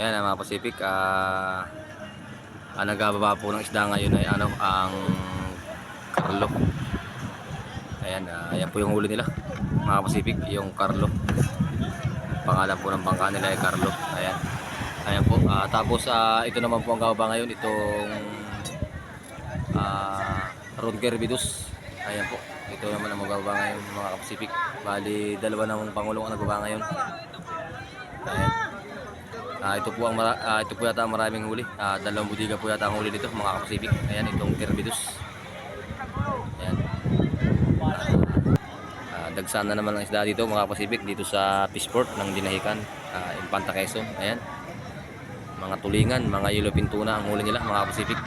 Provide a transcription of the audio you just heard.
Ayan ang mga Pacific. Ah, ang nagbababa po ng isda ngayon ay ano, ang Carlo. Ayan, ah, ayan po yung huli nila. Mga Pacific, yung Carlo. Pangalan po ng bangka nila ay Carlo. Ayan. Ayan po. Ah, tapos ah, ito naman po ang gababa ngayon. Itong ah, Rodger Vidus. Ayan po. Ito naman ang magbaba ngayon mga Pacific. Bali, dalawa ng pangulong ang nagbaba ngayon. Ah, ito po ang mara- ah, ito po yata ang maraming huli. Ah, dalawang budiga po yata ang huli dito, mga kapasibik. Ayan, itong Kerbidus. Ayan. Ah, dagsan na naman ang isda dito, mga kapasibik, dito sa Fishport ng Dinahican, ah, Infanta Quezon. Ayan. Mga tulingan, mga yellow pintuna ang huli nila, mga kapasibik.